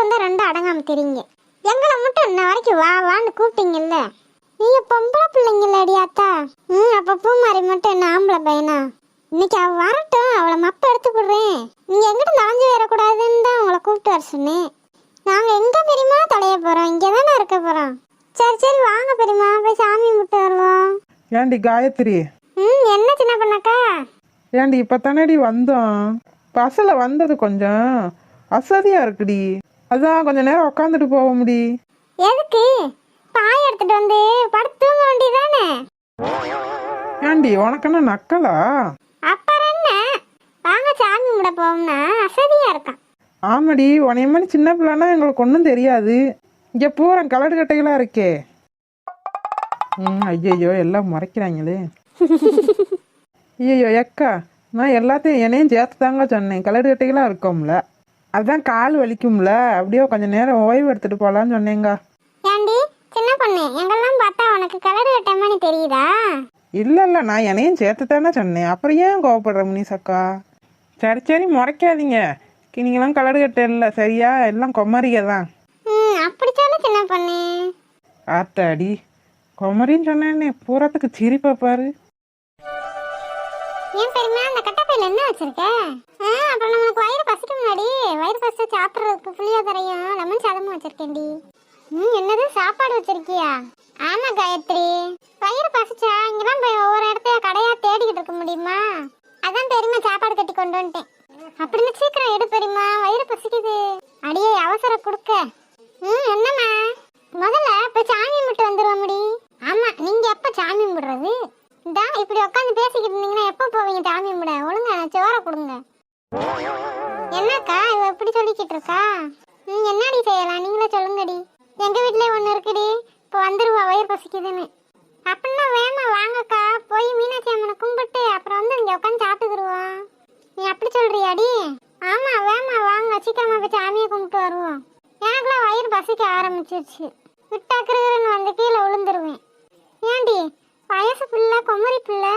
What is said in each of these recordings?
வந்தா ரெண்டு அடங்காம தெரியுங்க எங்களை மட்டும் இன்ன வரைக்கும் வா வான்னு கூப்பிட்டீங்கல்ல? நீங்க பொம்பளை பிள்ளைங்களடி அத்தா. ம் அப்ப பூமாரி மட்டும் என்ன ஆம்பளை பையனா? இன்னைக்கு அவ வரட்டும் அவளை மப்ப எடுத்து விடுறேன். நீங்க எங்கிட்ட நனைஞ்சு வரக்கூடாதுன்னு தான் உங்களை கூப்பிட்டு வர சொன்னேன். நாங்க எங்க பெரியமா தொலைய போறோம்? இங்க தானே இருக்க போறோம். சரி சரி வாங்க பெரியமா போய் சாமி கும்பிட்டு வருவோம். ஏண்டி காயத்ரி? ம் என்ன சின்ன பண்ணக்கா? ஏண்டி இப்போ தானடி வந்தோம். பஸ்ஸில் வந்தது கொஞ்சம். அசதியாக இருக்குடி. அதான் கொஞ்ச நேரம் உட்காந்துட்டு போக முடி எதுக்கு? பாய் எடுத்துட்டு வந்து படுத்து தூங்க வேண்டியதானே ஏண்டி உனக்கு என்ன நக்கலா? அப்புறம் என்ன? வாங்க சாமி கும்பிட போவோம்னா அசதியா இருக்கான். ஆமாடி உனைய மாதிரி சின்ன பிள்ளைனா எங்களுக்கு ஒன்றும் தெரியாது. இங்கே பூரா கலடு கட்டைகளாக இருக்கே. ம் ஐயையோ எல்லாம் முறைக்கிறாங்களே. ஐயையோ எக்கா நான் எல்லாத்தையும் என்னையும் சேர்த்து தாங்க சொன்னேன். கலடு கட்டைகளாக இருக்கோம்ல. அதான் கால் வலிக்கும்ல. அப்படியே கொஞ்ச நேரம் ஓய்வு எடுத்துட்டு போகலான்னு சொன்னேங்க. ஏண்டி? சின்ன பொண்ணு. எங்கெல்லாம் பார்த்தா உனக்கு கலர் கட்ட மாதிரி தெரியுதா? இல்லை இல்லை நான் என்னையும் சேர்த்து தானே சொன்னேன். அப்புறம் ஏன் கோவப்படுற முனிசக்கா? சரி சரி முறைக்காதீங்க. நீங்களாம் கலடு கட்டை இல்லை சரியா? எல்லாம் கொம்மரிக தான் அப்படி சொல்லு சின்ன பொண்ணு. ஆத்தாடி. குமரின்னு சொன்னேனே. பூரத்துக்கு சிரிப்பா பாரு. ஏன் பெரியமா அந்த கட்டப்பையில என்ன வச்சிருக்க? ஆ அப்புறம் நம்மளுக்கு வயிறு பசிக்க முன்னாடி வயிறு பசிச்சு சாப்பிட்றதுக்கு புளியோதரையும் லெமன் சாதமும் வச்சிருக்கேன்டி. ம் என்னது சாப்பாடு வச்சிருக்கியா? ஆமா காயத்ரி. வயிறு பசிச்சா இங்கெல்லாம் போய் ஒவ்வொரு இடத்துல கடையா தேடிக்கிட்டு இருக்க முடியுமா? அதான் பெரியமா சாப்பாடு கட்டி கொண்டு வந்துட்டேன். அப்படின்னு சீக்கிரம் எடு பெரியமா வயிறு பசிக்குது. அடியே அவசரம் கொடுக்க. ம் என்னம்மா? முதல்ல இப்போ சாமி கும்பிட்டு வந்துருவோம் முடி ஆமா நீங்க எப்ப சாமி கும்பிடுறது? டா இப்படி உட்காந்து பேசிக்கிட்டு இருந்தீங்கன்னா எப்போ போவீங்க சாமி கும்பிட ஒழுங்கா சோற கொடுங்க. என்னக்கா இவ இப்படி சொல்லிக்கிட்டு இருக்கா? நீங்க என்னடி செய்யலாம்? நீங்களே சொல்லுங்கடி. எங்க வீட்லயே ஒண்ணு இருக்குடி. இப்போ வந்துருவா வயிறு பசிக்குதுன்னு. அப்படின்னா வேமா வாங்கக்கா. போய் மீனாட்சி அம்மனை கும்பிட்டு அப்புறம் வந்து இங்க உட்காந்து சாப்பிட்டுக்குருவோம். நீ அப்படி சொல்றியாடி? ஆமா வேமா வாங்க. சீக்கிரமா போய் சாமியை கும்பிட்டு வருவோம். எனக்குலாம் வயிறு பசிக்க ஆரம்பிச்சிருச்சு. விட்டாக்குறதுன்னு வந்து கீழே விழுந்துருவேன். ஏண்டி வயசு பிள்ளை குமரி பிள்ளை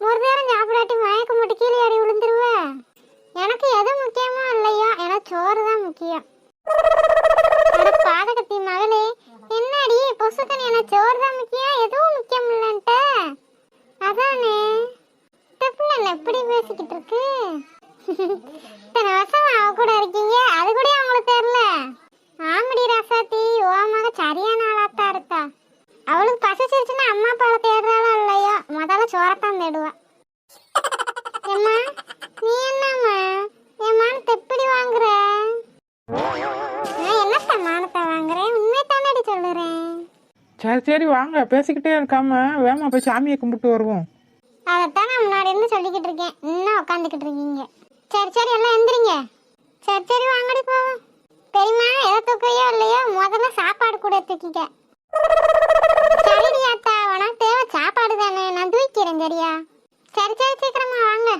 ஒரு நேரம் சாப்பிடாட்டி மயக்க போட்டு கீழே ஏறி விழுந்துருவ. எனக்கு எது முக்கியமோ இல்லையோ எனக்கு சோறு தான் முக்கியம். பாதகத்தி மகளே என்னடி பொசுக்கன் எனக்கு சோறு தான் முக்கியம் எதுவும் முக்கியம் இல்லைன்ட்ட அதானே இந்த பிள்ளை என்ன எப்படி பேசிக்கிட்டு இருக்கு இத்தனை வருஷம் அவ கூட இருக்கீங்க அது கூட அவங்களுக்கு தெரியல ஆமடி ராசாத்தி ஓ மக சரியான ஆளாத்தான் இருக்கா அவளுக்கு பசிச்சிருச்சுன்னா அம்மா அப்பாவை தேடுறாளோ இல்லையோ முதல்ல சோறத்தான் தேடுவா ஏம்மா நீ என்னம்மா என் மானத்தை எப்படி வாங்குற நான் என்னத்த மானத்தை வாங்குறேன் உண்மை தானடி சொல்லுறேன் சரி சரி வாங்க பேசிக்கிட்டே இருக்காம வேமா போய் சாமியை கும்பிட்டு வருவோம். அதைத்தான் நான் முன்னாடி இருந்து சொல்லிக்கிட்டு இருக்கேன். இன்னும் உட்காந்துக்கிட்டு இருக்கீங்க. சரி சரி எல்லாம் எந்திரிங்க. சரி சரி வாங்கடி போவோம். பெரியம்மா எதை தூக்கையோ இல்லையோ முதல்ல சாப்பாடு கூட தூக்கிக்க. சரிடி அத்தா உனக்கு தேவை சாப்பாடு தானே. நான் தூக்கிறேன் சரியா? சரி சரி சீக்கிரமா வாங்க.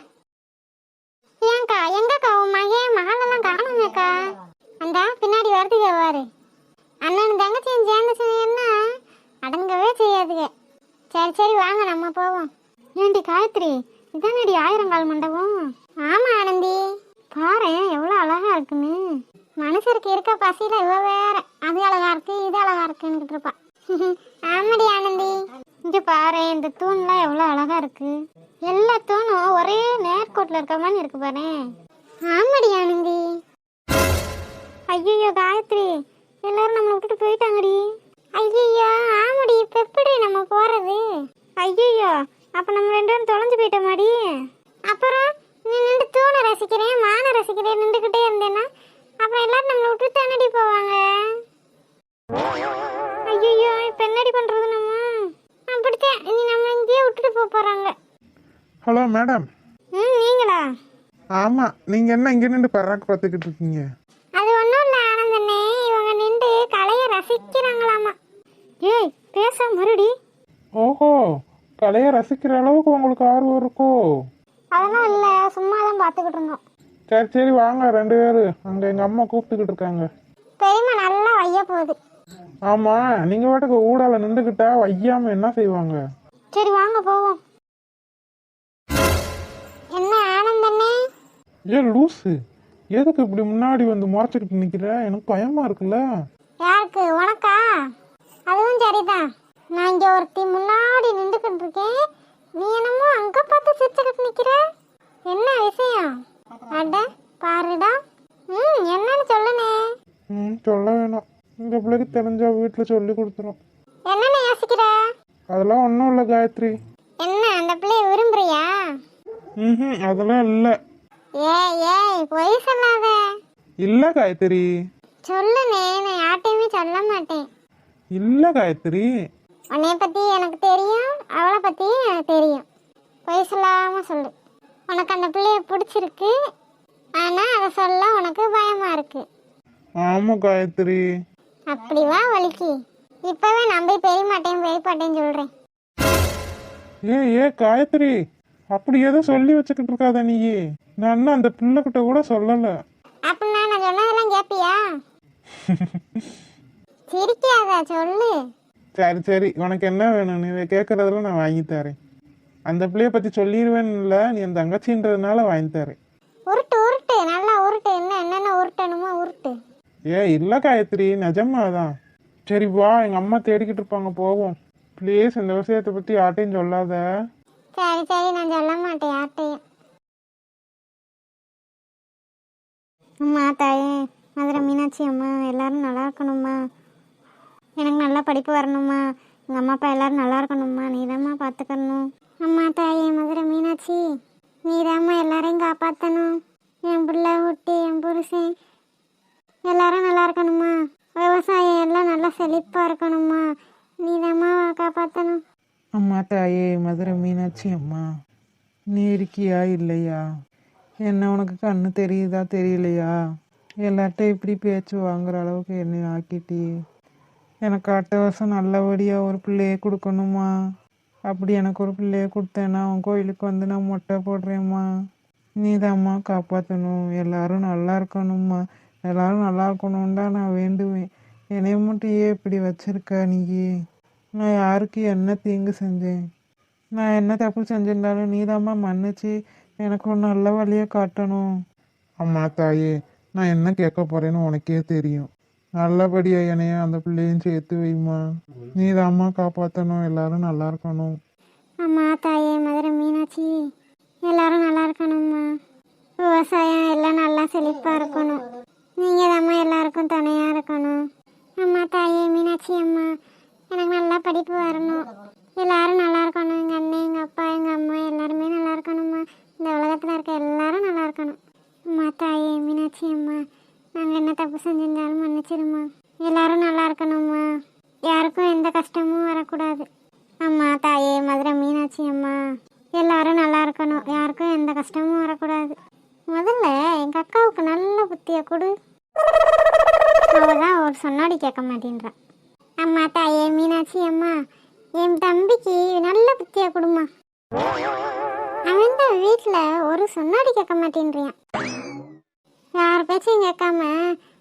ஏன்க்கா எங்கக்கா உன் மகன்? மகளெல்லாம் காணுங்கக்கா அந்த பின்னாடி வரதுக்கு வாரு அண்ணன் தங்கச்சியும் சேர்ந்து செய்யணும்னா அடங்கவே செய்யாதுங்க. சரி சரி வாங்க நம்ம போவோம். ஏண்டி காயத்ரி இதானடி ஆயிரங்கால் மண்டபம்? ஆமா ஆனந்தி. பாரு எவ்வளோ அழகா இருக்குன்னு. மனுஷருக்கு இருக்க பசியில இவ வேற. அது அழகா இருக்கு இது அழகா இருக்குன்னு இருப்பா. ஆமாடி ஆனந்தி. இங்க பாரு இந்த தூண்லாம் எவ்வளோ அழகா இருக்கு. எல்லா தூணும் ஒரே நேர்கோட்டில் இருக்க மாதிரி இருக்கு பாரு. ஆமாடி ஆனந்தி. ஐயோ காயத்ரி. எல்லாரும் நம்மளை விட்டுட்டு போயிட்டாங்கடி. ஐயோ ஆமாடி இப்ப எப்படி நம்ம போறது? ஐயோ அப்ப நம்ம ரெண்டு பேரும் தொலைஞ்சு போயிட்டோமாடி? அப்புறம் நீ நின்று தூணை ரசிக்கிறேன் மானை ரசிக்கிறேன் நின்றுக்கிட்டே இருந்தேன்னா அப்புறம் எல்லாரும் நம்மளை விட்டு தானடி போவாங்க? ஐயோ இப்ப என்னடி பண்றது நம்ம? அப்படித்தான் இனி நம்ம இங்கேயே விட்டுட்டு போக போறாங்க. Hello madam. ம் நீங்களா? ஆமாம் நீங்கள் என்ன இங்கே நின்று பராக்கு பார்த்துக்கிட்டு இருக்கீங்க? அது ஒன்றும் இல்லை ஆனந்தண்ணே. இவங்க நின்று கலையை ரசிக்கிறாங்களாமா. ஏய் பேச மறுடி. ஓஹோ கலையை ரசிக்கிற அளவுக்கு உங்களுக்கு ஆர்வம் இருக்கோ? அதெல்லாம் இல்லை சும்மா தான் பார்த்துக்கிட்டு இருந்தோம். சரி சரி வாங்க ரெண்டு பேர். அங்கே எங்கள் அம்மா கூப்பிட்டுக்கிட்டு இருக்காங்க. பெரியம்மா நல்லா வைய போகுது. ஆமாம் நீங்கள் பாட்டுக்கு ஊடால நின்றுக்கிட்டா வையாமல் என்ன செய்வாங்க? சரி வாங்க போவோம். என்ன ஆனந்தண்ணே ஏன் லூஸு எதுக்கு இப்படி முன்னாடி வந்து முறைச்சிக்கிட்டு நிக்கிற? எனக்கு பயமா இருக்குல்ல. யாருக்கு? உனக்கா? அதுவும் சரிதான். நான் இங்க ஒருத்தி முன்னாடி நின்றுக்கிட்டு இருக்கேன். நீ என்னமோ அங்க பார்த்து சிரிச்சுக்கிட்டு நிக்கிற? என்ன விஷயம்? அட பாருடா. ம் என்னன்னு சொல்லுனே. ம் சொல்ல வேணாம். இந்த பிள்ளைக்கு தெரிஞ்சா வீட்டில் சொல்லி கொடுத்துரும். என்னன்னு யோசிக்கிற? அதெல்லாம் ஒன்றும் இல்லை காயத்ரி. என்ன அந்த பிள்ளைய விரும்புறியா? ம் அதெல்லாம் இல்லை. ஏய் ஏய் பொய் சொல்லாத. இல்லை காயத்ரி. சொல்லுனே நான் யார்ட்டையுமே சொல்ல மாட்டேன். இல்லை காயத்ரி. உன்னைய பத்தி எனக்கு தெரியும் அவளை பத்தி எனக்கு தெரியும். பொய் சொல்லாம சொல்லு. உனக்கு அந்த பிள்ளைய பிடிச்சிருக்கு. ஆனா அதை சொல்ல உனக்கு பயமா இருக்கு. ஆமாம் காயத்ரி. அப்படி வா வலிக்கு இப்பவே நம்பி பெரிய மாட்டேன் பெரிய மாட்டேன்னு சொல்றேன். ஏ ஏ காயத்ரி. அப்படி எதுவும் சொல்லி வச்சுக்கிட்டு இருக்காத நீ நான் இன்னும் அந்த பிள்ளைகிட்ட கூட சொல்லலை. அப்படின்னா நான் சொன்னதெல்லாம் கேப்பியா? சிரிக்காத சொல்லு. சரி சரி. உனக்கு என்ன வேணும்? நீ கேட்குறதெல்லாம் நான் வாங்கி தரேன் அந்த பிள்ளைய பற்றி சொல்லிடுவேன்னு இல்லை நீ என் தங்கச்சின்றதுனால வாங்கி தரேன் உருட்டு உருட்டு. நல்லா உருட்டு. என்ன என்னென்ன உருட்டணுமோ உருட்டு. ஏ இல்லை காயத்ரி. நிஜமாதான். சரி வா. எங்கள் அம்மா தேடிக்கிட்டு இருப்பாங்க. போவோம். ப்ளீஸ் இந்த விஷயத்தை பற்றி யார்ட்டையும் சொல்லாத. சரி சரி. நான் சொல்ல மாட்டேன். யார்ட்டையும் அம்மா தாயே. மதுரை மீனாட்சி அம்மா எல்லாரும் நல்லா இருக்கணும்மா. எனக்கு நல்லா படிப்பு வரணுமா எங்கள் அம்மா அப்பா எல்லாரும் நல்லா இருக்கணும்மா. நீதாம்மா பார்த்துக்கணும் அம்மா தாயே மதுரை மீனாட்சி. நீதாம்மா எல்லாரையும் காப்பாற்றணும் என் பிள்ளை விட்டு என் புருஷன். எல்லாரும் நல்லா இருக்கணுமா விவசாயம் எல்லாம் நல்லா செழிப்பாக இருக்கணுமா நீதாம்மா காப்பாற்றணும் அம்மா தாயே மதுரை மீனாட்சி அம்மா. நீ இருக்கியா இல்லையா? என்ன உனக்கு கண்ணு தெரியுதா தெரியலையா? எல்லார்ட்டும் இப்படி பேச்சு வாங்குற அளவுக்கு என்னை ஆக்கிட்டியே. எனக்கு அடுத்த வருஷம் நல்லபடியாக ஒரு பிள்ளையை கொடுக்கணுமா? அப்படி எனக்கு ஒரு பிள்ளையை கொடுத்தேன்னா உன் கோயிலுக்கு வந்து நான் மொட்டை போடுறேம்மா. நீதாம்மா காப்பாற்றணும் எல்லாரும் நல்லா இருக்கணும்மா. எல்லாரும் நல்லா இருக்கணும்னு தான் நான் வேண்டுவேன். என்னைய மட்டும் ஏன் இப்படி வச்சிருக்க நீயே. நான் யாருக்கு என்ன தீங்கு செஞ்சேன்? நான் என்ன தப்பு செஞ்சிருந்தாலும் நீதாம்மா மன்னிச்சு எனக்கு ஒரு நல்ல வழியை காட்டணும். அம்மா தாயே நான் என்ன கேட்க போறேன்னு உனக்கே தெரியும். நல்லபடியா என்னைய அந்த பிள்ளையும் சேர்த்து வைம்மா. நீதாம்மா காப்பாற்றணும் எல்லாரும் நல்லா இருக்கணும். அம்மா தாயே மதுரை மீனாட்சி. எல்லாரும் நல்லா இருக்கணும்மா. விவசாயம் எல்லாம் நல்லா செழிப்பாக இருக்கணும். நீங்கள் தாம்மா எல்லாருக்கும் துணையாக இருக்கணும். அம்மா தாயே மீனாட்சி அம்மா எனக்கு நல்லா படிப்பு வரணும். எல்லாரும் நல்லா இருக்கணும். எங்கள் அண்ணன் எங்கள் அப்பா எங்கள் அம்மா எல்லாருமே நல்லா இருக்கணும்மா. இந்த உலகத்தில் இருக்க எல்லாரும் நல்லா இருக்கணும். அம்மா தாயே மீனாட்சி அம்மா நாங்கள் என்ன தப்பு செஞ்சிருந்தாலும் மன்னிச்சிடுமா எல்லாரும் நல்லா இருக்கணும்மா. யாருக்கும் எந்த கஷ்டமும் வரக்கூடாது. அம்மா தாயே மதுரை மீனாட்சி அம்மா எல்லாரும் நல்லா இருக்கணும். யாருக்கும் எந்த கஷ்டமும் வரக்கூடாது. முதல்ல எங்கள் அக்காவுக்கு நல்ல புத்தியை கொடு. அவதான் ஒரு சொன்னாடி கேட்க மாட்டேன்றா. அம்மா தாயே மீனாட்சி அம்மா என் தம்பிக்கு நல்ல புத்தியை கொடுமா அவன் தான் வீட்டில் ஒரு சொன்னாடி கேட்க மாட்டேன்றியான். யார் பேச்சையும் கேட்காம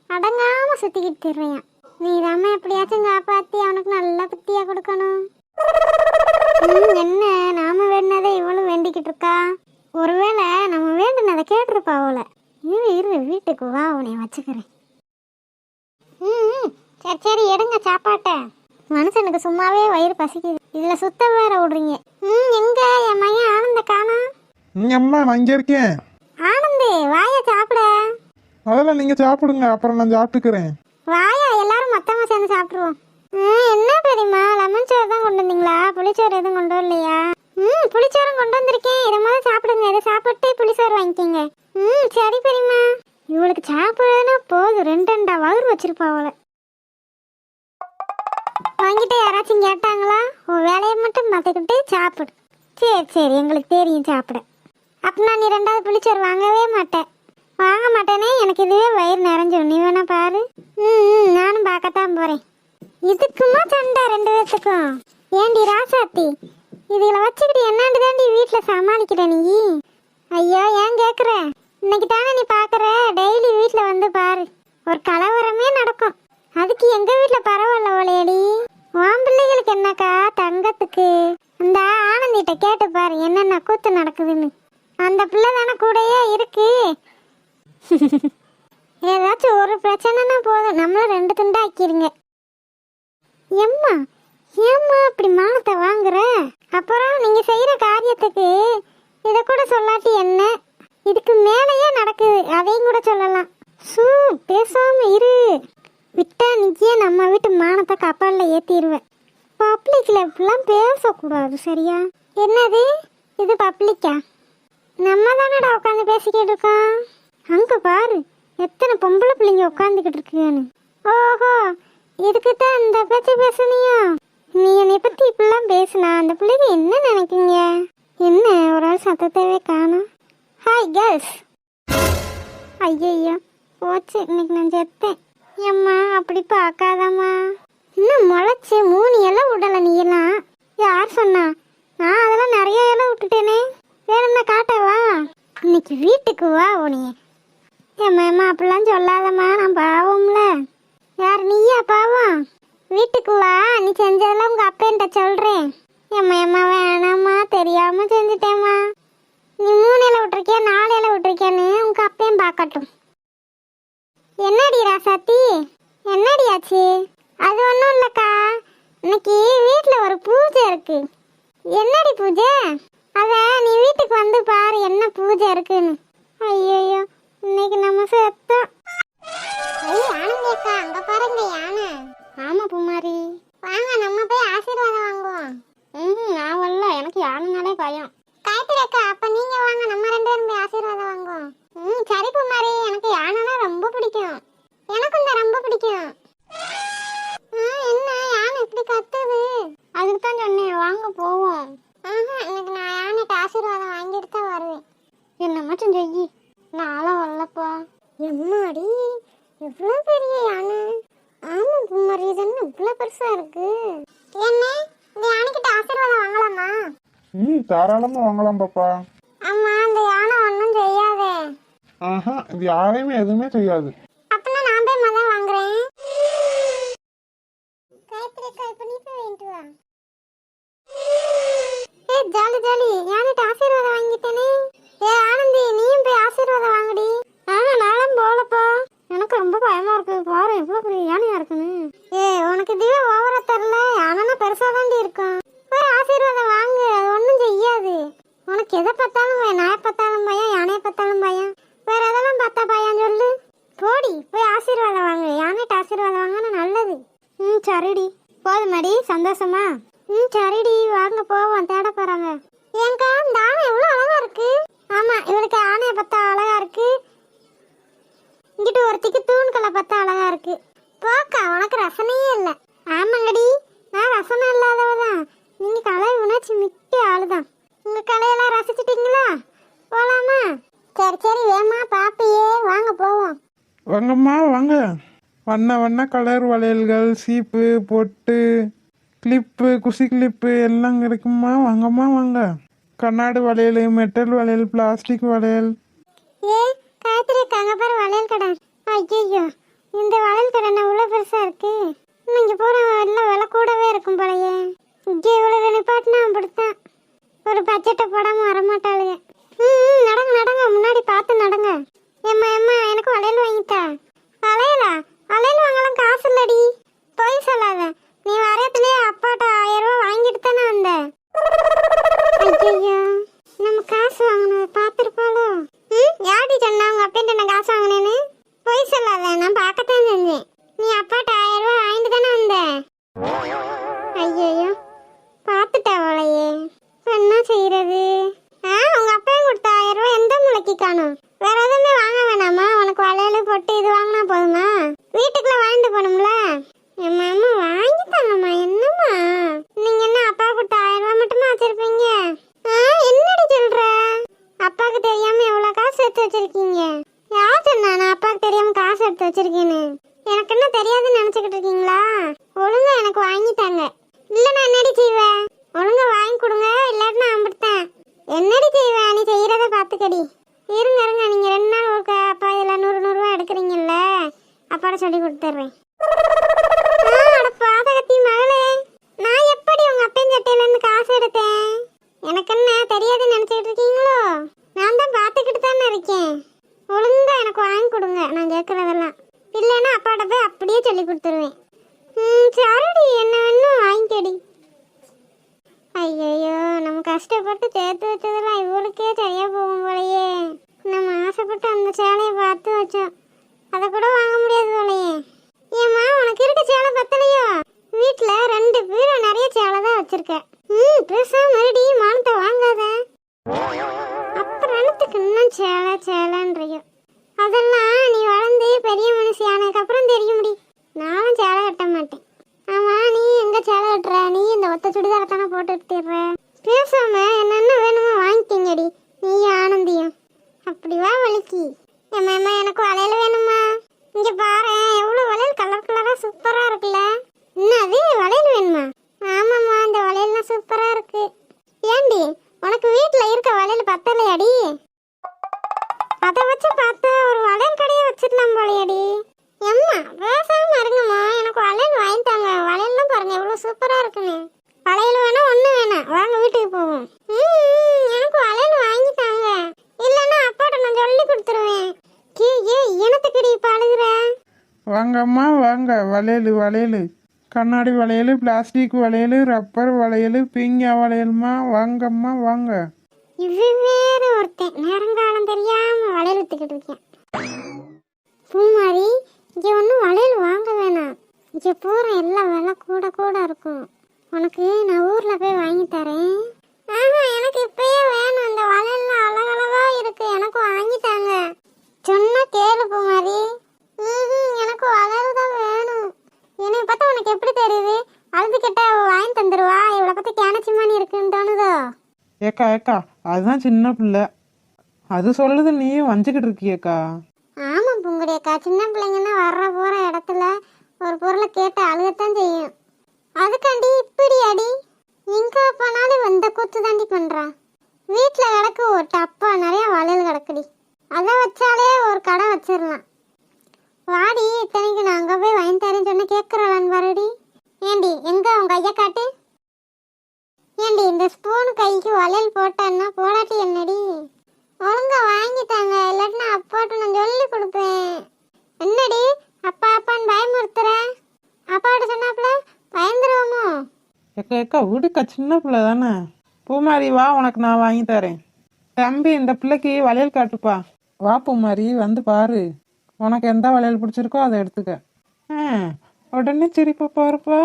அடங்காம சுத்திக்கிட்டு திரியான் நீ தாம எப்படியாச்சும் காப்பாத்தி அவனுக்கு நல்ல புத்தியா கொடுக்கணும். என்ன? நாம வேண்டினதை இவளும் வேண்டிக்கிட்டு இருக்கா? ஒருவேளை நம்ம வேண்டினதை கேட்டிருப்பா அவளை. இரு இரு வீட்டுக்கு வா உன்னை வச்சுக்கிறேன். ம் சரி சரி எடுங்க சாப்பாட்டை. மனுஷனுக்கு சும்மாவே வயிறு பசிக்குது. இதுல சுத்தம் வேற விடுறீங்க. ம் எங்க? என் மையன் ஆனந்த காணோம் நீ அம்மா நான் இங்கே இருக்கேன். ஆனந்தே வாய சாப்பிட. அதெல்லாம் நீங்கள் சாப்பிடுங்க. அப்புறம் நான் சாப்பிட்டுக்கிறேன். வாயா எல்லாரும் மொத்தமா சேர்ந்து சாப்பிடுவோம். ம், என்ன பிரதிமா? லெமன் சோறு தான் கொண்டு வந்தீங்களா? புளிச்சோறு எதுவும் கொண்டு வரலையா? ம் புளிச்சோறும் கொண்டு வந்திருக்கேன். இதை முதல்ல சாப்பிடுங்க. இதை சாப்பிட்டு புளிச்சோறு வாங்கிக்கோங்க. ம் சரி பெரியம்மா இவளுக்கு சாப்பிடுறதுன்னா போதும். ரெண்டு ரெண்டா வயிறு வச்சிருப்பா அவளை. வாங்கிட்டு யாராச்சும் கேட்டாங்களா? உன் வேலையை மட்டும் பார்த்துக்கிட்டு சாப்பிடு. சரி சரி. எங்களுக்கு தெரியும் சாப்பிட. அப்படின்னா நீ ரெண்டாவது புளிச்சோறு வாங்கவே மாட்டேன் வாங்க மாட்டேனே எனக்கு இதுவே வயிறு நிறைஞ்சிடும் நீ வேணா பாரு. ம் நானும் பார்க்கத்தான் போறேன். இதுக்குமா சண்டை ரெண்டு பேர்த்துக்கும் ஏண்டி ராசாத்தி? இதில் வச்சுக்கிட்டு என்னாண்டு தாண்டி வீட்டில் சமாளிக்கிற நீ? ஐயோ ஏன் கேட்குற இன்னைக்கு தானே நீ பார்க்குற டெய்லி வீட்டில் வந்து பாரு. ஒரு கலவரமே நடக்கும். அதுக்கு எங்க வீட்டில் பரவாயில்ல ஓலையடி உன் பிள்ளைகளுக்கு என்னக்கா தங்கத்துக்கு? அந்த ஆனந்திட்ட கேட்டு பாரு என்னென்ன கூத்து நடக்குதுன்னு. அந்த பிள்ளை தானே கூடயே இருக்கு. ஏதாச்சும் ஒரு பிரச்சனைனா போதும். நம்மள ரெண்டு துண்டா ஆக்கிருங்க. எம்மா ஏம்மா இப்படி மானத்தை வாங்குற? அப்புறம் நீங்க செய்யற காரியத்துக்கு இத கூட சொல்லாட்டி என்ன? இதுக்கு மேலேயே நடக்குது. அதையும் கூட சொல்லலாம். சூ பேசாம இரு. விட்டா நீக்கியே நம்ம வீட்டு மானத்தை கப்பலில் ஏற்றிடுவேன் பப்ளிக்ல இப்படிலாம் பேசக்கூடாது சரியா? என்னது? இது பப்ளிக்கா நம்ம தானடா உட்காந்து பேசிக்கிட்டு இருக்கோம். அங்க பாரு எத்தனை பொம்பளை பிள்ளைங்க உட்காந்துக்கிட்டு இருக்குன்னு ஓஹோ இதுக்கு தான் இந்த பேச்சு பேசுனியோ? நீ என்னை பத்தி இப்படிலாம் பேசுனா அந்த பிள்ளைங்க என்ன நினைக்குங்க? என்ன ஒரு ஆள் சத்தத்தவே காணும். ஹாய் கேர்ள்ஸ் ஐயையோ போச்சு இன்னைக்கு நான் செத்தேன். ஏம்மா அப்படி பார்க்காதம்மா. இன்னும் முளைச்சி மூணு இலை விடலை நீ எல்லாம் யார் சொன்னா? நான் அதெல்லாம் நிறைய இலை விட்டுட்டேனே. வேணும்னா காட்டவா? இன்னைக்கு வீட்டுக்கு வா உனியே ஏம்மா அப்படிலாம் சொல்லாதம்மா நான் பாவம்ல. யார் நீயா பாவம்? வீட்டுக்கு வா நீ செஞ்சதெல்லாம் உங்கள் அப்பன்ட்ட சொல்கிறேன் ஏம்மா ஏம்மா வேணாம்மா தெரியாமல் செஞ்சுட்டேம்மா. நீ மூணு இலை விட்டுருக்கியா நாலு இலை விட்டுருக்கியான்னு உங்கள் அப்பையும் பார்க்கட்டும். என்னடி ராசாத்தி? என்னடி ஆச்சு? அது ஒன்றும் இல்லைக்கா. இன்னைக்கு வீட்டில் ஒரு பூஜை இருக்கு. என்னடி பூஜை? அதை நீ வீட்டுக்கு வந்து பாரு என்ன பூஜை இருக்குன்னு. ஐயோ இன்னைக்கு நம்ம செத்தோம் ஐயோ ஆனந்தி அக்கா அங்க பாருங்க யானை ஆமா பூமாரி வாங்க நம்ம போய் ஆசீர்வாதம் வாங்குவோம் ம் நான் வரல எனக்கு யானைனாலே பயம் காயத்ரி அக்கா அப்ப நீங்க வாங்க நம்ம ரெண்டு பேரும் போய் ஆசீர்வாதம் வாங்குவோம் ம் சரி பூமாரி எனக்கு யானைனா ரொம்ப பிடிக்கும் எனக்கும் தான் ரொம்ப பிடிக்கும் ஆ, என்ன யானை இப்படி கத்துது அதுக்கு தான் சொன்னேன் வாங்க போவோம் ஆஹா இன்னைக்கு நான் யானைக்கு ஆசீர்வாதம் வாங்கிட்டு தான் வருவேன் என்ன மட்டும் செய்யி நானும் வரலப்பா எம்மாடி எவ்வளோ பெரிய யானை ஆமா குமாரி இது என்ன இவ்வளோ பெருசா இருக்கு என்ன இந்த யானைக்கிட்ட ஆசீர்வாதம் வாங்கலாமா ம் தாராளமாக வாங்கலாம் பாப்பா. ஆமா அந்த யானை ஒன்றும் செய்யாதே. ஆஹா இது யாரையுமே எதுவுமே செய்யாது அப்படின்னா நான் போய் மொதல் வாங்குறேன் காயத்ரி அக்கா இப்போ நீ போய் வாங்கிட்டு வா ஏ ஜாலி ஜாலி யானிட்ட ஆசீர்வாதம் வாங்கிட்டேனே ஏ ஆனந்தி நீயும் போய் ஆசீர்வாதம் வாங்குடி ஆ நானும் போகலப்பா எனக்கு ரொம்ப பயமா இருக்கு பாரு எவ்வளோ பெரிய யானையா இருக்குன்னு ஏ உனக்கு இதுவே ஓவரா தரல யானைனா பெருசா தாண்டி இருக்கும் போய் ஆசீர்வாதம் வாங்கு அது ஒன்றும் செய்யாது உனக்கு எதை பார்த்தாலும் பயம் நாயை பார்த்தாலும் பயம் யானையை பார்த்தாலும் பயம் வேற எதெல்லாம் பார்த்தா பயம் சொல்லு போடி போய் ஆசீர்வாதம் வாங்க யானைட்ட ஆசீர்வாதம் வாங்கினா நல்லது. ம் சரிடி. போதுமாடி சந்தோஷமா? ம் சரிடி. வாங்க போவோம். தேட போறாங்க. ஏங்கா இந்த ஆணை எவ்வளோ அழகா இருக்கு. ஆமா இவளுக்கு ஆணையை பார்த்தா அழகா இருக்கு. இங்கிட்டு ஒருத்திக்கு தூண்களை பார்த்தா அழகா இருக்கு. போக்கா உனக்கு ரசனையே இல்லை. ஆமாங்கடி. நான் ரசனை இல்லாதவ தான் நீங்க கலை உணர்ச்சி மிக்க ஆளுதான். உங்க கலையெல்லாம் ரசிச்சிட்டீங்களா? போலாமா? சரி சரி. ஏமா பாப்பியே வாங்க போவோம். வாங்கம்மா வாங்க. வண்ண வண்ண கலர் வளையல்கள் சீப்பு பொட்டு கிளிப்பு குசி கிளிப்பு எல்லாம் கிடைக்குமா? வாங்கம்மா வாங்க. கண்ணாடு வளையல் மெட்டல் வளையல் பிளாஸ்டிக் வளையல். ஏ காத்திருக்காங்க அங்க பாரு வளையல் கடை. ஐயோ இந்த வளையல் கடை என்ன இவ்வளோ பெருசா இருக்கு? இங்க போற எல்லாம் விலை கூடவே இருக்கும் போலயே. இங்கே இவ்வளவு நிப்பாட்டினா அப்படித்தான். ஒரு பட்ஜெட்டை போடாம வரமாட்டாளுங்க. ம் ம், நடங்க நடங்க. முன்னாடி பார்த்து நடங்க. ஏம்மா ஏம்மா எனக்கு வளையல் வாங்கிட்டா வளையலா? அலையில் வாங்கலாம் காசு இல்லடி. போய் சொல்லாத. நீ வரத்துலயே அப்பாட்ட ஆயிரம் ரூபாய் வாங்கிட்டு தானே வந்த? ஐயோ நம்ம காசு வாங்கினதை பார்த்துருப்பாளோ ம்? யார்டி சொன்னா உங்க அப்பா நான் காசு வாங்கினேன்னு? போய் சொல்லாத நான் பார்க்கத்தான் செஞ்சேன். நீ அப்பாட்ட ஆயிரம் ரூபாய் வாங்கிட்டு தானே இருங்க இருங்க. நீங்கள் ரெண்டு நாள் ஒருக்க அப்பா இதில் நூறு நூறுரூவா எடுக்கிறீங்கல்ல? அப்பாட சொல்லி கொடுத்துட்றேன் பாதகத்தி மகளே. நான் எப்படி உங்கள் அப்பையும் காசு எடுத்தேன்? எனக்கு என்ன தெரியாதுன்னு நினச்சிக்கிட்டு இருக்கீங்களோ? நான் தான் பார்த்துக்கிட்டு தானே இருக்கேன். ஒழுங்காக எனக்கு வாங்கி கொடுங்க நான் கேட்குறதெல்லாம். இல்லைன்னா அப்பாட்ட போய் அப்படியே சொல்லி கொடுத்துருவேன். ம் சரிடி. என்ன வேணும் வாங்கிக்கடி. ஐயையோ நம்ம கஷ்டப்பட்டு சேர்த்து வச்சதெல்லாம் இவளுக்கே சரியா போகும் போலயே. நம்ம ஆசைப்பட்டு அந்த சேலையை பார்த்து வச்சோம். அதை கூட வாங்க முடியாது போலையே. ஏம்மா உனக்கு இருக்க சேலை பத்தலையோ? வீட்டில் ரெண்டு வாங்கம்மா வாங்க. வளையல் வளையல். கண்ணாடி வளையல் பிளாஸ்டிக் வளையல் ரப்பர் வளையல் பீங்கா வளையல்மா? வாங்கம்மா வாங்க. இது வேற ஒருத்தன். நேரங்காலம் தெரியாம வளையல் வித்துக்கிட்டு இருக்கேன். பூமாரி இங்க ஒன்றும் வளையல் வாங்க வேணாம். இங்க போற எல்லா விலை கூட கூட இருக்கும். உனக்கு நான் ஊர்ல போய் வாங்கி தரேன் ஆஹா எனக்கு இப்பயே வேணும் இந்த வளையல்லாம் அழகழகா இருக்கு எனக்கு வாங்கி தாங்க சொன்னா கேளு பூமாரி ம்ஹும், எனக்கு வளையல் தான் வேணும் என்னை பார்த்தா உனக்கு எப்படி தெரியுது அழுது கேட்டா அவ வாங்கி தந்துருவா இவளை பத்தி கேனச்சிமானி இருக்குன்னு தோணுதோ ஏக்கா ஏக்கா அதுதான் சின்ன பிள்ளை. அது சொல்லுது நீயும் வஞ்சிக்கிட்டு இருக்கியக்கா. ஆமாம் பூங்குடியக்கா சின்ன பிள்ளைங்கன்னா வர்ற போகிற இடத்துல ஒரு பொருளை கேட்டு அழுகத்தான் செய்யும். அதுக்காண்டி இப்படி அடி. எங்க போனாலும் வந்த கூத்து தாண்டி பண்ணுறான் வீட்டில் கிடக்கு ஒரு டப்பா நிறைய வளையல் கிடக்குடி. அதை வச்சாலே ஒரு கடை வச்சிடலாம். வாடி இத்தனைக்கு நான் அங்கே போய் வாங்கி தரேன்னு சொன்ன கேட்குறாளான்னு பாருடி. ஏண்டி எங்க உங்க கையை காட்டு? ஏண்டி இந்த ஸ்பூன் கைக்கு வளையல் போட்டான்னா போடாட்டி என்னடி? ஒழுங்கா வாங்கிட்டாங்க இல்லாட்டினா அப்பாட்ட நான் சொல்லி கொடுப்பேன். என்னடி அப்பா அப்பான்னு பயமுறுத்துற? அப்பாட்ட சொன்னாப்புல பயந்துருவோமோ? எக்க ஏக்கா விடுக்கா சின்ன பிள்ளை தானே. பூமாரி வா உனக்கு நான் வாங்கி தரேன். தம்பி இந்த பிள்ளைக்கு வளையல் காட்டுப்பா. வா பூமாரி வந்து பாரு. உனக்கு எந்த வளையல் பிடிச்சிருக்கோ அதை எடுத்துக்க. ஆ உடனே சிரிப்பா பாருப்பா.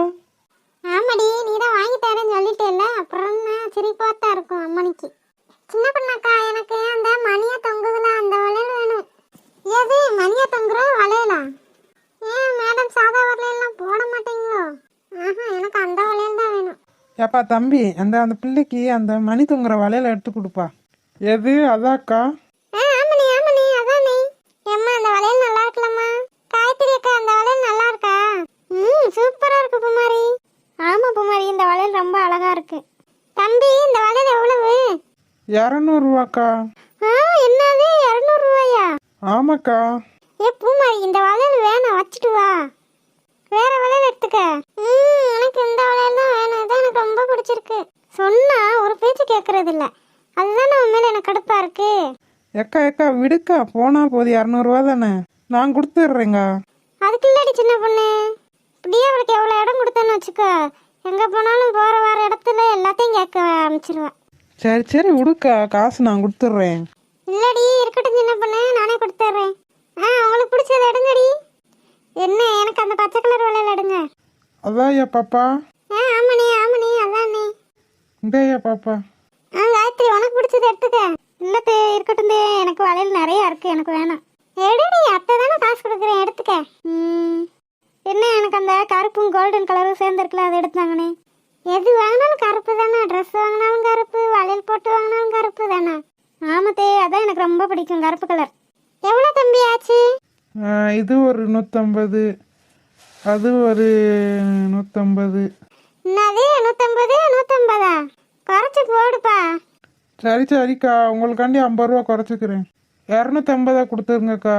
ஆமாடி நீ தான் வாங்கி தரேன்னு சொல்லிட்டேல்ல அப்புறம் சிரிப்பாக சிரிப்பாத்தா இருக்கும் அம்மனுக்கு. சின்ன பண்ணாக்கா எனக்கு அந்த மணியா தொங்குதுல அந்த வளையல் வேணும். எது மணியா தொங்குற வளையலா? ஏன் மேடம் சாதா வளையல்லாம் போட மாட்டீங்களோ? ஆஹா எனக்கு அந்த வளையல் தான் வேணும். ஏப்பா தம்பி அந்த அந்த பிள்ளைக்கு அந்த மணி தொங்குற வளையல எடுத்து கொடுப்பா. எது அதாக்கா ஆ ஆமாண்ணே ஆமாண்ணே அதானே ஏம்மா அந்த வளையல் நல்லா இருக்கலம்மா காயத்ரி அக்கா அந்த வளையல் நல்லா இருக்கா ம் சூப்பரா இருக்கு புமாரி ஆமா புமாரி இந்த வளையல் ரொம்ப அழகா இருக்கு தம்பி இந்த வளையல் எவ்வளவு? இரநூறுவாக்கா. ஆ என்னது? இரநூறு ரூபாயா ஆமாக்கா. ஏ பூமாரி இந்த வளையல் வேணாம் வச்சுட்டு வா. வேற வளையல் எடுத்துக்க. ம் எனக்கு இந்த வளையல் தான் வேணும். இதான் எனக்கு ரொம்ப பிடிச்சிருக்கு. சொன்னா ஒரு பேச்சு கேட்கறது இல்ல அதுதான் உன் மேல எனக்கு கடுப்பா இருக்கு? ஏக்கா ஏக்கா விடுக்கா. போனா போது இரநூறுவா தானே. நான் கொடுத்துட்றேங்க அதுக்கு இல்லடி சின்ன பொண்ணு. இப்படியே அவளுக்கு எவ்வளோ இடம் கொடுத்தேன்னு வச்சுக்கோ. எங்கே போனாலும் போகிற வர இடத்துல எல்லாத்தையும் கேட்க ஆரம்பிச்சிருவேன். சரி சரி விடுக்கா காசு நான் கொடுத்துட்றேன். இல்லடி இருக்கட்டும் சின்ன பொண்ணு. நானே கொடுத்துட்றேன். ஆ உங்களுக்கு பிடிச்சது எடுங்கடி. என்ன எனக்கு அந்த பச்சை கலர் வளையல் எடுங்க. அதான் ஏன் பாப்பா. ஆ ஆமாண்ணே ஆமாண்ணே அதானே இந்த ஏன் பாப்பா. ஆ காயத்ரி உனக்கு பிடிச்சது எடுத்துக்க. இல்லத்தே இருக்கட்டும் எனக்கு வளையல் நிறைய இருக்கு எனக்கு வேணாம். எடுடி அத்தை தானே காசு கொடுக்குறேன் எடுத்துக்க. ம். என்ன எனக்கு அந்த கருப்பும் கோல்டன் கலரும் சேர்ந்துருக்குல அதை எடுத்தாங்கண்ணே எது வாங்கினாலும் கருப்பு தானே? ட்ரெஸ் வாங்கினாலும் கருப்பு வளையல் போட்டு வாங்கினாலும் கருப்பு தானே? ஆமாத்தே அதான் எனக்கு ரொம்ப பிடிக்கும் கருப்பு கலர் எவ்வளோ தம்பி ஆச்சு? இது ஒரு நூற்றம்பது அது ஒரு நூற்றம்பது என்னது? நூற்றம்பது நூற்றம்பதா குறைச்சி போடுப்பா. சரி சரிக்கா. உங்களுக்காண்டி ஐம்பது ரூபா குறைச்சிக்கிறேன். இரநூத்தம்பதா கொடுத்துருங்கக்கா.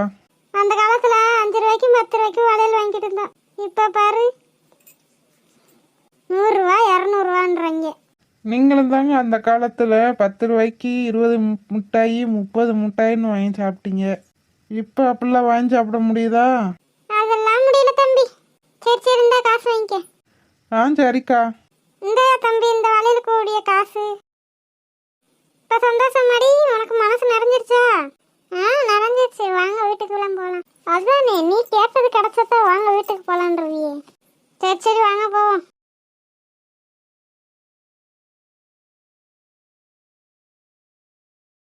அந்த காலத்துல அஞ்சு ரூபாய்க்கும் பத்து ரூபாய்க்கும் வளையல் வாங்கிட்டு இருந்தோம். இப்ப பாரு நூறுரூவா இரநூறுவான்றாங்க நீங்களும் தாங்க அந்த காலத்துல பத்து ரூபாய்க்கு இருபது முட்டாய் முப்பது முட்டாய்ன்னு வாங்கி சாப்பிட்டீங்க. இப்ப அப்படிலாம் வாங்கி சாப்பிட முடியுதா? அதெல்லாம் முடியல தம்பி. சரி சரி இந்த காசு வாங்கிக்க. ஆ சரிக்கா. இந்த தம்பி இந்த வளையலுக்கு உடைய காசு. இப்ப சந்தோஷம் மாதிரி உனக்கு மனசு நிறைஞ்சிருச்சா? ஆ நடந்துச்சு. வாங்க வீட்டுக்குலாம் போகலாம் அதானே நீ கேட்டது கிடச்சப்ப வாங்க வீட்டுக்கு போகலான்றவியே சரி சரி வாங்க போவோம்.